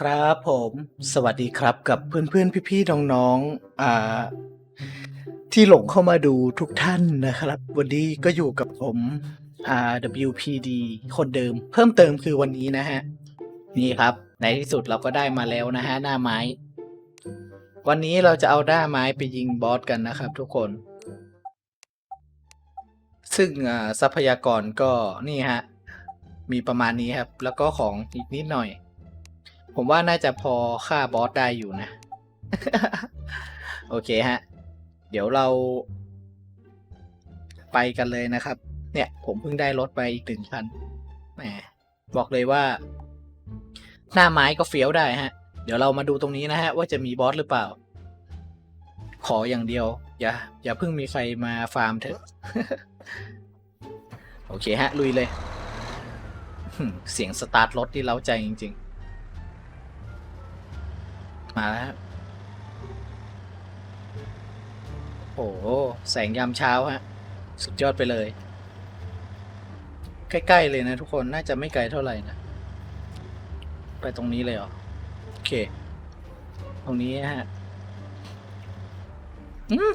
ครับผม สวัสดีครับกับเพื่อนๆ พี่ๆ น้องๆ อ่า ที่หลงเข้ามาดูทุกท่านนะครับ วันนี้ก็อยู่กับผมอ่า WPD คนเดิม เพิ่มเติมคือวันนี้นะฮะ นี่ครับ ในที่สุดเราก็ได้มาแล้วนะฮะ หน้าไม้ วันนี้เราจะเอาหน้าไม้ไปยิงบอสกันนะครับทุกคน ซึ่งอ่าทรัพยากรก็นี่ฮะ มีประมาณนี้ครับ แล้วก็ของอีกนิดหน่อย ผมว่าน่าจะพอฆ่าบอสได้อยู่นะ โอเคฮะ เดี๋ยวเรา ไปกันเลยนะครับ เนี่ย ผมเพิ่งได้รถไปอีกหนึ่งคันแหมบอกเลยว่า หน้าไม้ก็เฟี้ยวได้ฮะ เดี๋ยวเรามาดูตรงนี้นะฮะ ว่าจะมีบอสหรือเปล่า ขออย่างเดียว อย่า อย่าเพิ่งมีใครมาฟาร์มเถอะ โอเคฮะ ลุยเลยหึ่มเสียงสตาร์ทรถที่เล้าใจจริง ๆ มาแล้วครับโอ้โหแสงยามเช้าฮะ สุดยอดไปเลย ใกล้ ๆ เลยนะทุกคนน่าจะไม่ไกลเท่าไหร่นะ ไปตรงนี้เลยเหรอ โอเค ตรงนี้ฮะอืม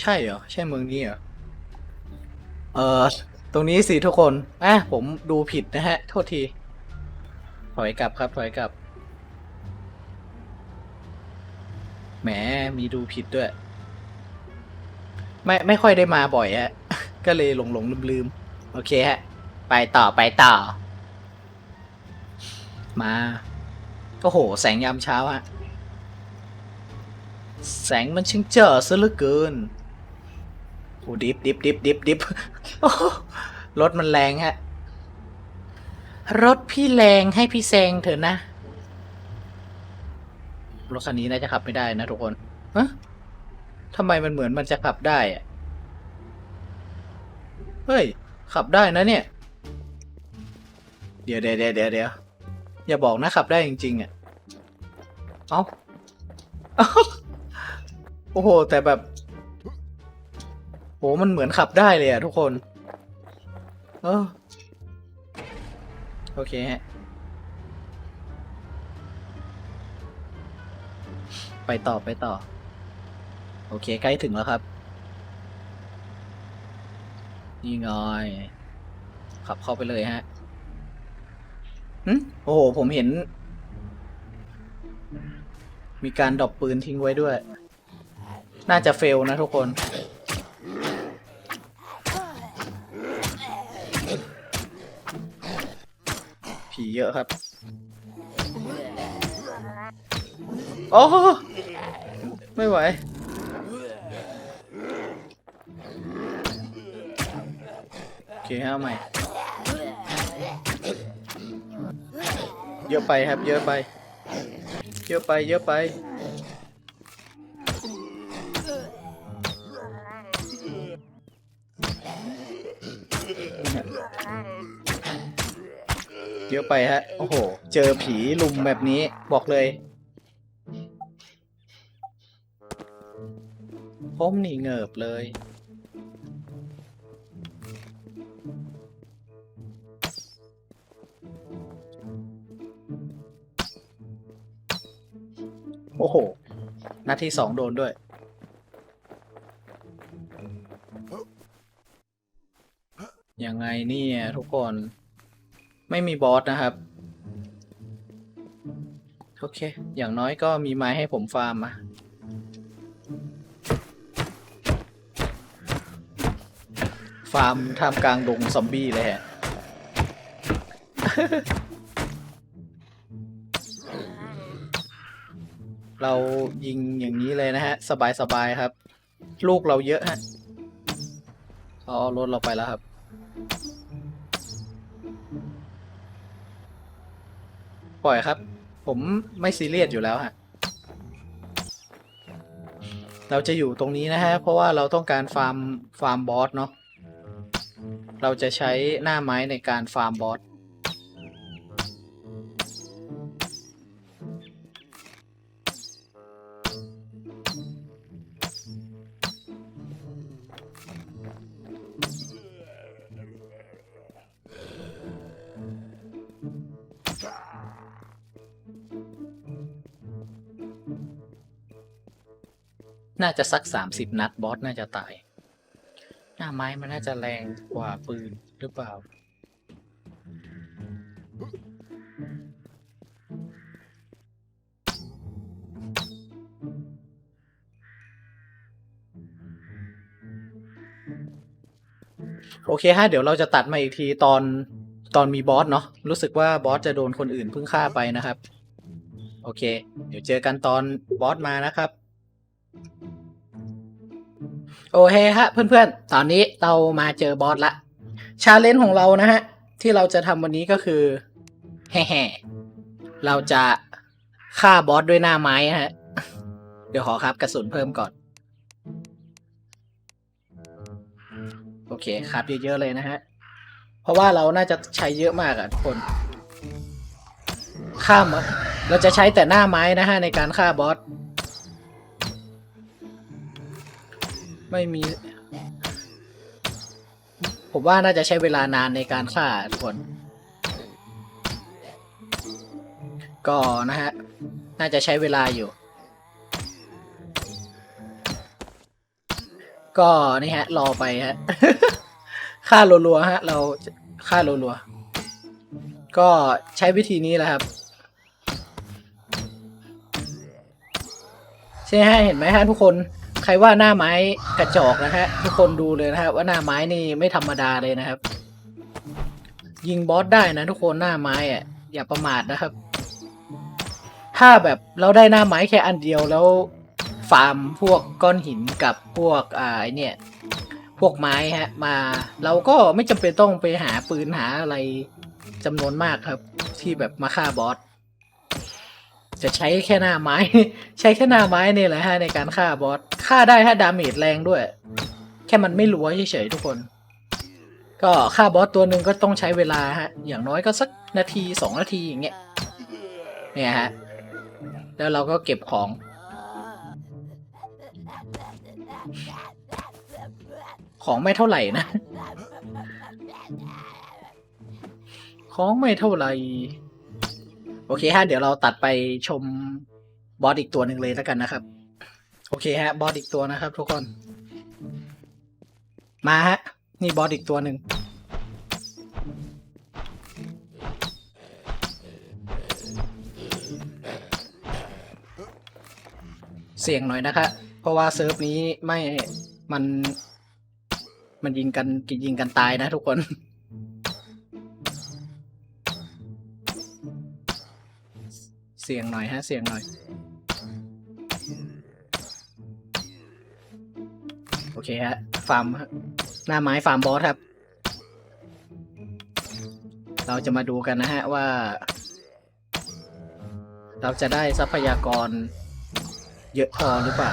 ใช่เหรอ ใช่เมืองนี้เหรอ เออตรงนี้สิทุกคนอะผมดูผิดนะฮะ โทษที ถอยกลับครับ ถอยกลับ แหมมีดูผิดด้วย ไม่ไม่ค่อยได้มาบ่อยฮะ ก็เลยหลงหลงลืมลืมโอเคฮะ ไปต่อไปต่อ มาโอ้โห แสงยามเช้าฮะ แสงมันช่างเจ๋อซะเหลือเกินโอ้ดิฟดิฟดิฟดิฟดิฟโอ้โหรถมันแรงฮะ รถพี่แรงให้พี่แซงเถอะนะ รถคันนี้น่าจะขับไม่ได้นะทุกคนฮะทำไมมันเหมือนมันจะขับได้อะเฮ้ย ขับได้นะเนี่ย เดี๋ยวเดี๋ยวเดี๋ยวเดี๋ยวอย่าบอกนะขับได้จริงๆอะ เอ้าเอ้าโอ้โห แต่แบบโหมันเหมือนขับได้เลยอะทุกคน เออ โอเคฮะ ไปต่อไปต่อ โอเค ใกล้ถึงแล้วครับ นี่ไงขับเข้าไปเลยฮะหึโอ้โห ผมเห็น มีการดรอปปืนทิ้งไว้ด้วย น่าจะเฟลนะทุกคนผีเยอะครับ โอ้ ไม่ไหว โอเคฮะเอาใหม่ เยอะไปครับ เยอะไป เยอะไป เยอะไป เยอะไปฮะ โอ้โห เจอผีลุมแบบนี้บอกเลย ผมนี่เงิบเลย โอ้โห นัดที่สองโดนด้วย ยังไงเนี่ยทุกคน ไม่มีบอสนะครับ โอเค อย่างน้อยก็มีไม้ให้ผมฟาร์มอะ ฟาร์มท่ามกลางดงซอมบี้เลยฮะ เรายิงอย่างนี้เลยนะฮะ สบายๆครับ ลูกเราเยอะฮะ อ๋อรถเราไปแล้วครับปล่อยครับ ผมไม่ซีเรียสอยู่แล้วฮะ เราจะอยู่ตรงนี้นะฮะ เพราะว่าเราต้องการฟาร์มฟาร์มบอสเนาะ เราจะใช้หน้าไม้ในการฟาร์มบอสน่าจะสัก 30 นัดบอสน่าจะตาย หน้าไม้มันน่าจะแรงกว่าปืนหรือเปล่า โอเคฮะ เดี๋ยวเราจะตัดมาอีกทีตอนตอนมีบอสเนาะรู้สึกว่าบอสจะโดนคนอื่นเพิ่งฆ่าไปนะครับ โอเค เดี๋ยวเจอกันตอนบอสมานะครับ โอเคฮะเพื่อนๆ ตอนนี้เรามาเจอบอสละชาเลนจ์ของเรานะฮะ ที่เราจะทำวันนี้ก็คือแห่ๆเราจะฆ่าบอสด้วยหน้าไม้ฮะ เดี๋ยวขอครับกระสุนเพิ่มก่อน โอเคครับเยอะๆเลยนะฮะ เพราะว่าเราน่าจะใช้เยอะมากอะทุกคนข้ามเราจะใช้แต่หน้าไม้นะฮะในการฆ่าบอส ไม่มี ผมว่าน่าจะใช้เวลานานในการฆ่าทุกคน ก็นะฮะ น่าจะใช้เวลาอยู่ ก็นี่ฮะ รอไปฮะค่ารัวๆฮะ เราค่ารัวๆก็ใช้วิธีนี้แหละครับใช่ฮะเห็นไหมฮะทุกคน รว่าหน้าไม้กระจอกนะฮะทุกคนดูเลยนะฮะว่าหน้าไม้นี่ไม่ธรรมดาเลยนะครับ ยิงบอสได้นะทุกคนหน้าไม้อะอย่าประมาทนะครับ ถ้าแบบเราได้หน้าไม้แค่อันเดียวแล้วฟาร์มพวกก้อนหินกับพวกอ่าไอเนี่ยพวกไม้ฮะ มา เราก็ไม่จำเป็นต้องไปหาปืนหาอะไรจำนวนมากครับ ที่แบบมาฆ่าบอส จะใช้แค่หน้าไม้ ใช้แค่หน้าไม้นี่แหละฮะในการฆ่าบอสฆ่าได้ฮะดาเมจแรงด้วย แค่มันไม่รัวเฉยๆทุกคน ก็ฆ่าบอสตัวหนึ่งก็ต้องใช้เวลาฮะอย่างน้อยก็สักนาทีสองนาทีอย่างเงี้ยเนี่ยฮะแล้วเราก็เก็บของของไม่เท่าไหร่นะ ของไม่เท่าไหร่ โอเคฮะเดี๋ยวเราตัดไปชมบอสอีกตัวหนึ่งเลยแล้วกันนะครับ โอเคฮะบอสอีกตัวนะครับ ทุกคน มาฮะ นี่บอสอีกตัวหนึ่งเสี่ยงหน่อยนะคะ เพราะว่าเซิร์ฟนี้ไม่มันมันยิงกันยิงกันตายนะทุกคน สี่ยงหน่อยฮะเสี่ยงหน่อย โอเคฮะ ฟาร์มฮะหน้าไม้ฟาร์มบอสครับ เราจะมาดูกันนะฮะว่า เราจะได้ทรัพยากรเยอะพอหรือเปล่า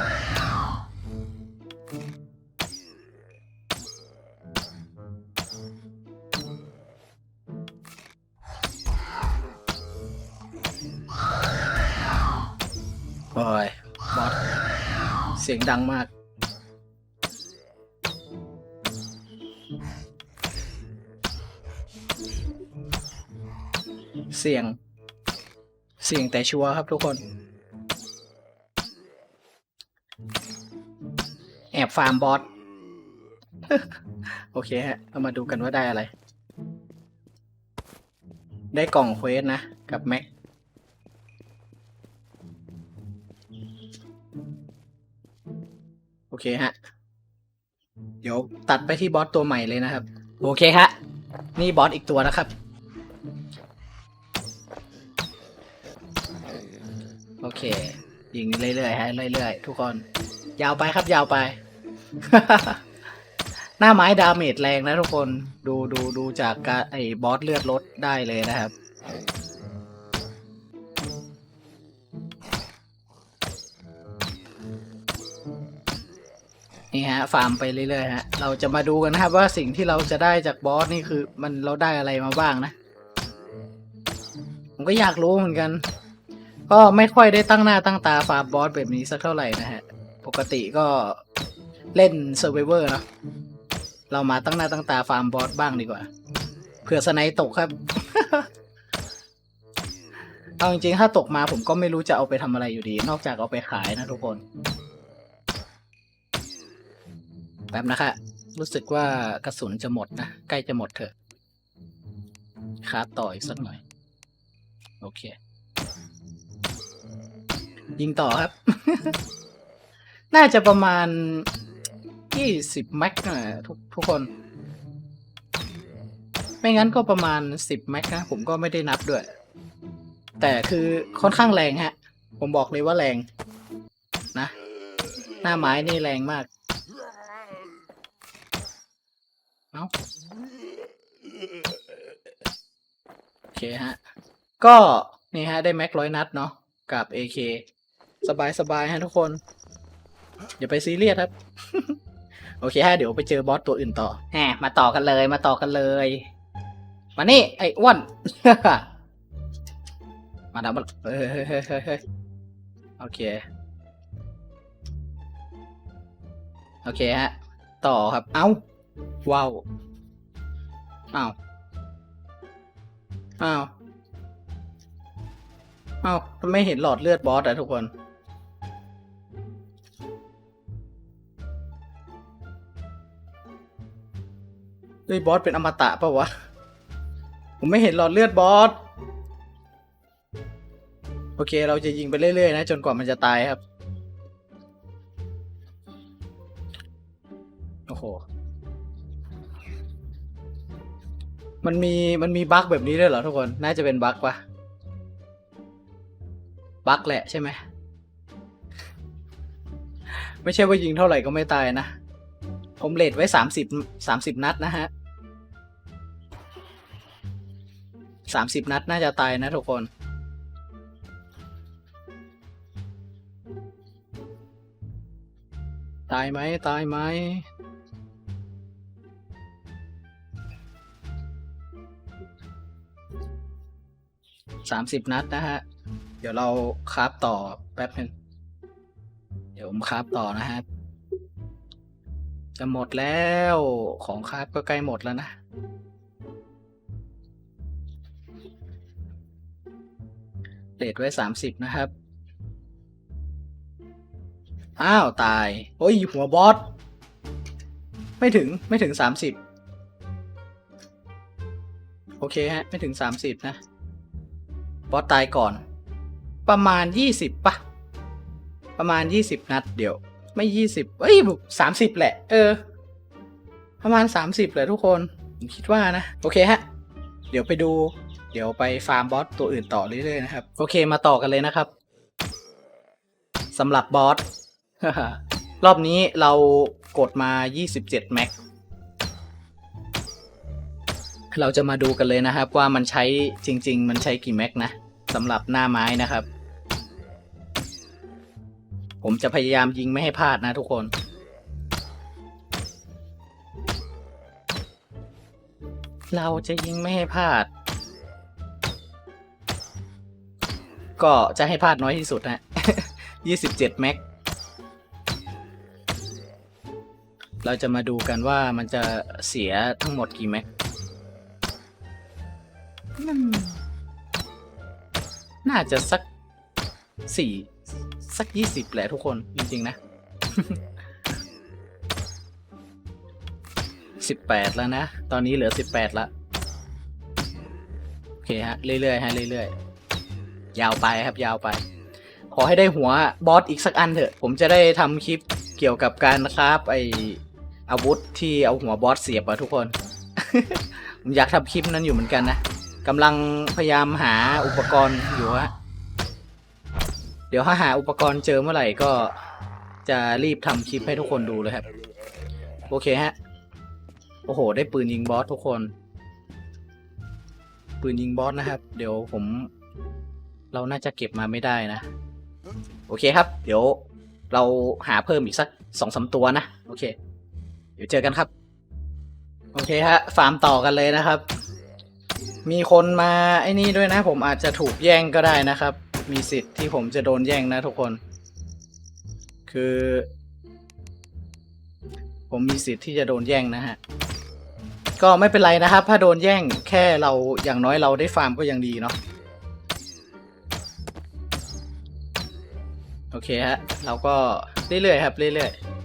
โอ้ยบอสเสียงดังมาก เสียง เสียงแต่ชัวร์ครับทุกคน แอบฟาร์มบอส โอเคฮะ เรามาดูกันว่าได้อะไร ได้กล่องเควสนะ กับแม็ก เคฮะ เดี๋ยวตัดไปที่บอสตัวใหม่เลยนะครับ โอเคฮะ นี่บอสอีกตัวนะครับ โอเค ยิงเรื่อยๆฮะเรื่อยๆทุกคน ยาวไปครับยาวไป หน้าไม้ดาเมจแรงนะทุกคน ดูดูดูจากการไอ้บอสเลือดลดได้เลยนะครับ นี่ฮะฟาร์มไปเรื่อยๆฮะเราจะมาดูกันนะครับว่าสิ่งที่เราจะได้จากบอสนี่คือ มันเราได้อะไรมาบ้างนะ ผมก็อยากรู้เหมือนกัน ก็ไม่ค่อยได้ตั้งหน้าตั้งตาฟาร์มบอสแบบนี้สักเท่าไหร่นะฮะ ปกติก็เล่นเซอร์ไ o เวอร์เนาะเรามาตั้งหน้าตั้งตาฟาร์มบอสบ้างดีกว่าเผื่อสไนตกครับเอาจริงๆ ถ้าตกมาผมก็ไม่รู้จะเอาไปทำอะไรอยู่ดี นอกจากเอาไปขายนะทุกคน แป๊บนะคะ รู้สึกว่ากระสุนจะหมดนะ ใกล้จะหมดเถอะคาบต่ออีกสักหน่อย โอเค ยิงต่อครับ น่าจะประมาณยี่สิบแม็กนะทุกทุกคน ไม่งั้นก็ประมาณสิบแม็กนะ ผมก็ไม่ได้นับด้วย แต่คือค่อนข้างแรงฮะ ผมบอกเลยว่าแรง นะ หน้าไม้นี่แรงมาก เอาโอเคฮะ ก็นี่ฮะ ได้แม็กร้อยนัดเนาะกับ AK สบายสบายๆฮะทุกคน อย่าไปซีเรียสครับ โอเคฮะ เดี๋ยวไปเจอบอสตัวอื่นต่อแหมมาต่อกันเลยมาต่อกันเลย มานี่ ไอ้อ้วน มาดับมาเฮ้ยเฮ้ยเฮ้ยเฮ้ยเฮ้ยโอเค โอเคฮะ ต่อครับ เอ้า ว้าวอ้าวอ้าวอ้าวไม่เห็นหลอดเลือดบอสอะทุกคนเฮ้ยบอสเป็นอมตะเปล่าวะ ผมไม่เห็นหลอดเลือดบอส โอเค เราจะยิงไปเรื่อยๆนะ จนกว่ามันจะตายครับ มันมีมันมีบั๊กแบบนี้ด้วยเหรอทุกคน น่าจะเป็นบั๊กปะบั๊กแหละใช่ไหม ไม่ใช่ว่ายิงเท่าไหร่ก็ไม่ตายนะ ผมเลทไว้สามสิบสามสิบนัดนะฮะสามสิบนัดน่าจะตายนะทุกคนตายไหมตายไหม สามสิบนัดนะฮะ เดี๋ยวเราคราฟต่อแป๊บนึงเดี๋ยวผมคราฟต่อนะฮะ จะหมดแล้วของคราฟก็ใกล้หมดแล้วนะเรทไว้สามสิบนะครับ อ้าว ตาย โอ้ย หัวบอส ไม่ถึงไม่ถึงสามสิบโอเคฮะ ไม่ถึงสามสิบนะ บอสตายก่อน ประมาณยี่สิบปะประมาณยี่สิบนัดเดี๋ยว ไม่ยี่สิบเอ้ยสามสิบแหละ เออ ประมาณสามสิบแหละทุกคนผมคิดว่านะ โอเคฮะ เดี๋ยวไปดู เดี๋ยวไปฟาร์มบอสตัวอื่นต่อเรื่อยๆนะครับ โอเคมาต่อกันเลยนะครับสำหรับบอสรอบนี้เรากดมา 27 แม็ก เราจะมาดูกันเลยนะครับ ว่ามันใช้จริง ๆ มันใช้กี่แม็กนะสำหรับหน้าไม้นะครับ ผมจะพยายามยิงไม่ให้พลาดนะทุกคนเราจะยิงไม่ให้พลาด ก็จะให้พลาดน้อยที่สุดนะ27 แม็ก เราจะมาดูกันว่ามันจะเสียทั้งหมดกี่แม็ก น่าจะสักสี่สักยี่สิบแหละทุกคน จริง ๆ นะสิบแปดแล้วนะ ตอนนี้เหลือสิบแปดละ โอเคฮะ เรื่อยๆฮะเรื่อยๆ ยาวไปครับ ยาวไป ขอให้ได้หัวบอสอีกสักอันเถอะ ผมจะได้ทำคลิปเกี่ยวกับการคราฟไออาวุธที่เอาหัวบอสเสียบอะทุกคน ผมอยากทำคลิปนั้นอยู่เหมือนกันนะ กำลังพยายามหาอุปกรณ์อยู่ฮะ เดี๋ยวถ้าหาอุปกรณ์เจอเมื่อไหร่ก็จะรีบทำคลิปให้ทุกคนดูเลยครับ โอเคฮะ โอ้โห ได้ปืนยิงบอสทุกคน ปืนยิงบอสนะครับ เดี๋ยวผม เราน่าจะเก็บมาไม่ได้นะ โอเคครับ เดี๋ยวเราหาเพิ่มอีกสักสองสาตัวนะ โอเค เดี๋ยวเจอกันครับ โอเคฮะ ฟาร์มต่อกันเลยนะครับ มีคนมาไอ้นี่ด้วยนะ ผมอาจจะถูกแย่งก็ได้นะครับ มีสิทธิ์ที่ผมจะโดนแย่งนะทุกคน คือ ผมมีสิทธิ์ที่จะโดนแย่งนะฮะ ก็ไม่เป็นไรนะครับ ถ้าโดนแย่งแค่เราอย่างน้อยเราได้ฟาร์มก็ยังดีเนาะโอเคฮะ เราก็เรื่อยๆครับเรื่อยๆ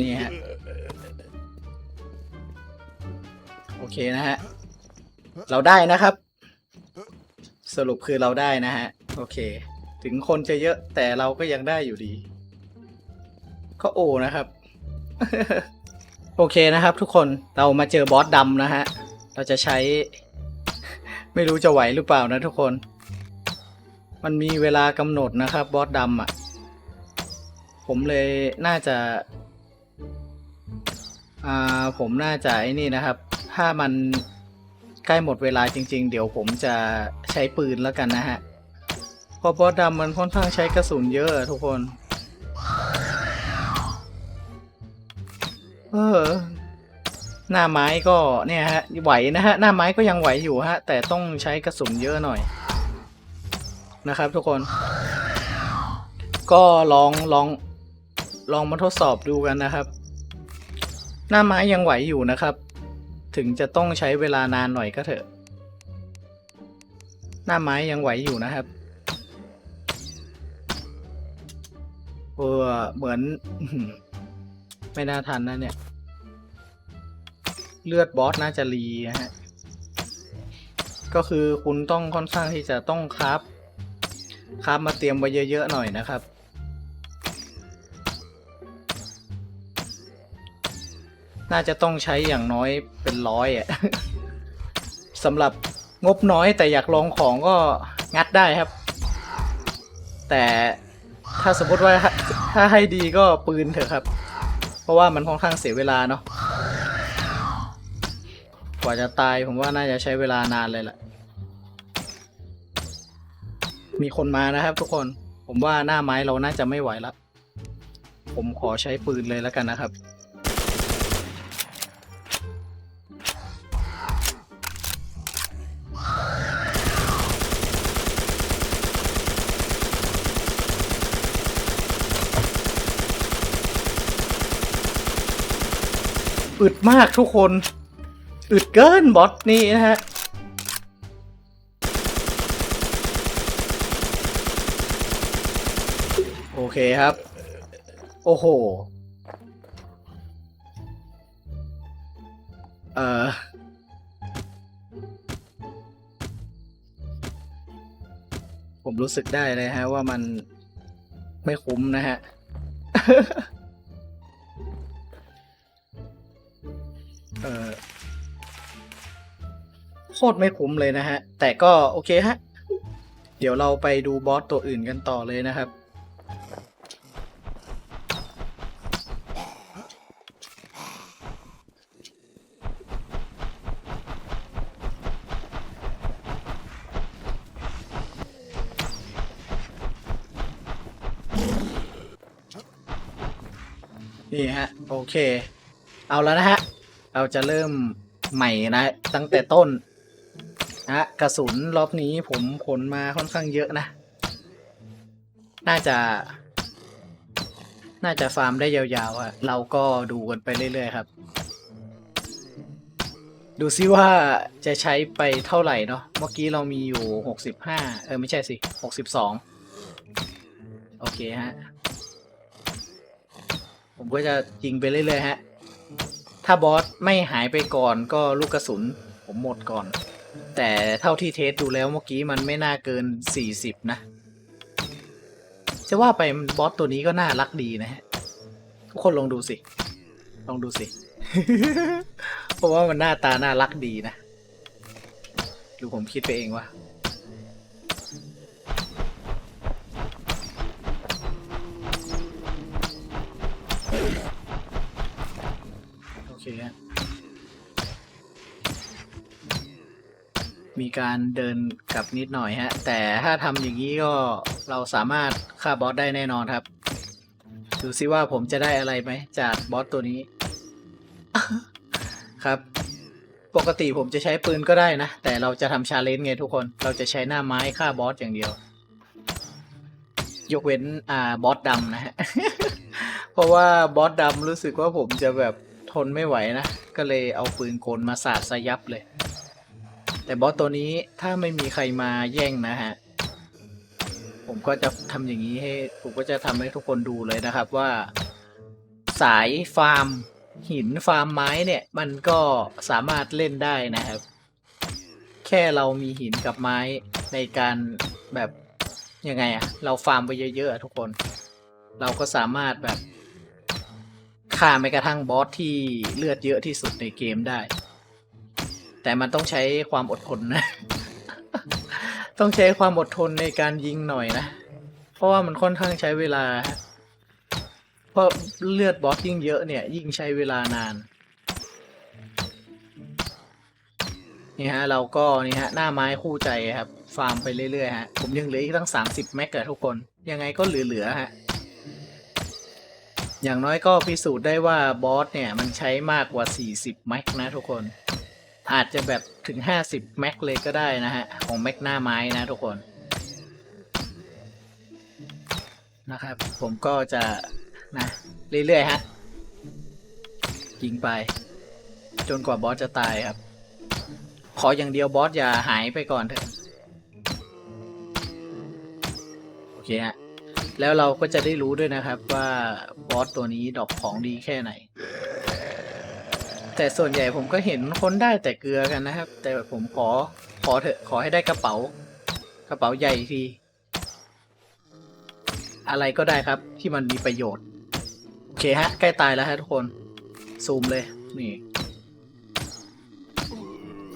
นี่ฮะ โอเคนะฮะ เราได้นะครับ สรุปคือเราได้นะฮะ โอเค ถึงคนจะเยอะแต่เราก็ยังได้อยู่ดี ก็โอนะครับ โอเคนะครับ ทุกคนเรามาเจอบอสดำนะฮะ เราจะใช้ ไม่รู้จะไหวหรือเปล่านะทุกคน มันมีเวลากำหนดนะครับ บอสดำอะผมเลยน่าจะ อ่าผมน่าจะไอ้นี่นะครับ ถ้ามันใกล้หมดเวลาจริง ๆ เดี๋ยวผมจะใช้ปืนแล้วกันนะฮะเพราะบอสดำมันค่อนข้างใช้กระสุนเยอะอะทุกคน เออ หน้าไม้ก็เนี่ยฮะไหวนะฮะ หน้าไม้ก็ยังไหวอยู่ฮะ แต่ต้องใช้กระสุนเยอะหน่อย นะครับ ทุกคน ก็ลองลองลองมาทดสอบดูกันนะครับ หน้าไม้ยังไหวอยู่นะครับ ถึงจะต้องใช้เวลานานหน่อยก็เถอะ หน้าไม้ยังไหวอยู่นะครับเออเหมือน ไม่น่าทันนะเนี่ย เลือดบอสน่าจะรีนะฮะก็คือคุณต้องค่อนข้างที่จะต้องคราฟคราฟมาเตรียมไว้เยอะๆหน่อยนะครับ น่าจะต้องใช้อย่างน้อยเป็นร้อยอะสำหรับงบน้อยแต่อยากลองของก็งัดได้ครับ แต่ถ้าสมมติว่าถ้าให้ดีก็ปืนเถอะครับ เพราะว่ามันค่อนข้างเสียเวลาเนาะกว่าจะตายผมว่าน่าจะใช้เวลานานเลยแหละมีคนมานะครับทุกคนผมว่าหน้าไม้เราน่าจะไม่ไหวละผมขอใช้ปืนเลยแล้วกันนะครับ อึดมากทุกคน อึดเกินบอสนี่นะฮะโอเคครับ โอ้โห เอ่อผมรู้สึกได้เลยฮะว่ามันไม่คุ้มนะฮะ เออโคตรไม่คุ้มเลยนะฮะ แต่ก็โอเคฮะ เดี๋ยวเราไปดูบอสตัวอื่นกันต่อเลยนะครับ นี่ฮะ โอเค เอาแล้วนะฮะ เราจะเริ่มใหม่นะ ตั้งแต่ต้นนะกระสุนรอบนี้ผมขนมาค่อนข้างเยอะนะ น่าจะ น่าจะฟาร์มได้ยาวๆอะเราก็ดูกันไปเรื่อยๆครับ ดูซิว่าจะใช้ไปเท่าไหร่เนาะเมื่อกี้เรามีอยู่หกสิบห้าเออ ไม่ใช่สิหกสิบสองโอเคฮะ ผมก็จะยิงไปเรื่อยๆฮะ ถ้าบอสไม่หายไปก่อนก็ลูกกระสุนผมหมดก่อน แต่เท่าที่เทสดูแล้วเมื่อกี้มันไม่น่าเกิน 40 นะ จะว่าไปบอสตัวนี้ก็น่ารักดีนะฮะ ทุกคนลองดูสิ ลองดูสิ เพราะว่ามันหน้าตาน่ารักดีนะ หรือผมคิดไปเองวะ เคฮะมีการเดินกลับนิดหน่อยฮะ แต่ถ้าทำอย่างนี้ก็เราสามารถฆ่าบอสได้แน่นอนครับ ดูซิว่าผมจะได้อะไรไหม จากบอสตัวนี้ ครับ ปกติผมจะใช้ปืนก็ได้นะ แต่เราจะทำชาเลนจ์ไงทุกคน เราจะใช้หน้าไม้ฆ่าบอสอย่างเดียว ยกเว้นอ่าบอสดำนะฮะ เพราะว่าบอสดำรู้สึกว่าผมจะแบบ ทนไม่ไหวนะ ก็เลยเอาปืนโกลมาสาดสยับเลย แต่บอสตัวนี้ถ้าไม่มีใครมาแย่งนะฮะ ผมก็จะทำอย่างนี้ให้ ผมก็จะทำให้ทุกคนดูเลยนะครับว่า สายฟาร์มหินฟาร์มไม้เนี่ย มันก็สามารถเล่นได้นะครับ แค่เรามีหินกับไม้ในการแบบยังไงอะเราฟาร์มไปเยอะๆอะทุกคน เราก็สามารถแบบ ฆ่าแม้กระทั่งบอสที่เลือดเยอะที่สุดในเกมได้ แต่มันต้องใช้ความอดทนนะ ต้องใช้ความอดทนในการยิงหน่อยนะ เพราะว่ามันค่อนข้างใช้เวลา เพราะเลือดบอสยิ่งเยอะเนี่ย ยิ่งใช้เวลานาน นี่ฮะ เราก็นี่ฮะ หน้าไม้คู่ใจครับ ฟาร์มไปเรื่อยๆฮะ ผมยังเหลืออีกตั้ง 30 แม็กอะทุกคน ยังไงก็เหลือๆฮะ อย่างน้อยก็พิสูจน์ได้ว่าบอสเนี่ย มันใช้มากกว่า 40 แม็กนะทุกคน อาจจะแบบถึง 50 แม็กเลยก็ได้นะฮะ ของแม็กหน้าไม้นะทุกคนนะครับ ผมก็จะนะเรื่อยๆฮะยิงไป จนกว่าบอสจะตายครับ ขออย่างเดียวบอสอย่าหายไปก่อนเถอะ โอเคฮะ แล้วเราก็จะได้รู้ด้วยนะครับว่าบอสตัวนี้ดอกของดีแค่ไหน แต่ส่วนใหญ่ผมก็เห็นคนได้แต่เกลือกันนะครับ แต่ผมขอขอเถอะขอให้ได้กระเป๋า กระเป๋าใหญ่ที อะไรก็ได้ครับที่มันมีประโยชน์ โอเคฮะ ใกล้ตายแล้วฮะทุกคน ซูมเลย นี่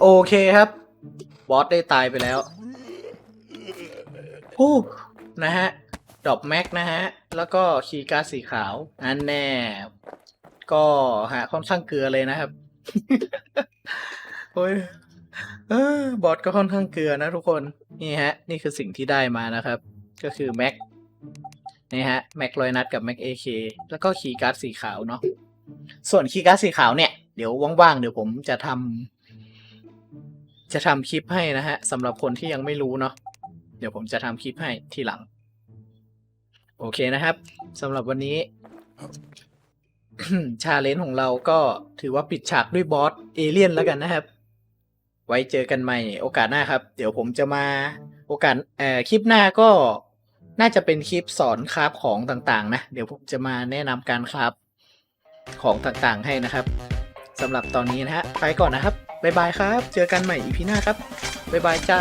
โอเคครับ บอสได้ตายไปแล้วโอ้นะฮะ ดอกแม็กนะฮะ แล้วก็คีย์การ์ดสีขาว อันแน่ ก็ฮะค่อนข้างเกลือเลยนะครับ โอ้ยเออบอสก็ค่อนข้างเกลือนะทุกคน นี่ฮะ นี่คือสิ่งที่ได้มานะครับ ก็คือแม็กนี่ฮะแม็กลอยนัดกับแม็กเอเคแล้วก็คีย์การ์ดสีขาวเนาะ ส่วนคีย์การ์ดสีขาวเนี่ย เดี๋ยวว่างๆ เดี๋ยวผมจะทำจะทำคลิปให้นะฮะสำหรับคนที่ยังไม่รู้เนาะ เดี๋ยวผมจะทำคลิปให้ทีหลัง โอเคนะครับสำหรับวันนี้ ชาเลนจ์ของเราก็ถือว่าปิดฉากด้วยบอสเอเลี่ยนแล้วกันนะครับ ไว้เจอกันใหม่โอกาสหน้าครับ เดี๋ยวผมจะมาโอกาสเอ่อคลิปหน้าก็น่าจะเป็นคลิปสอนคราฟของต่างๆ นะ เดี๋ยวผมจะมาแนะนำการคราฟของต่างๆให้นะครับสำหรับตอนนี้นะฮะไปก่อนนะครับบ๊ายบายครับ เจอกันใหม่อีพีหน้าครับบ๊ายบายจ้า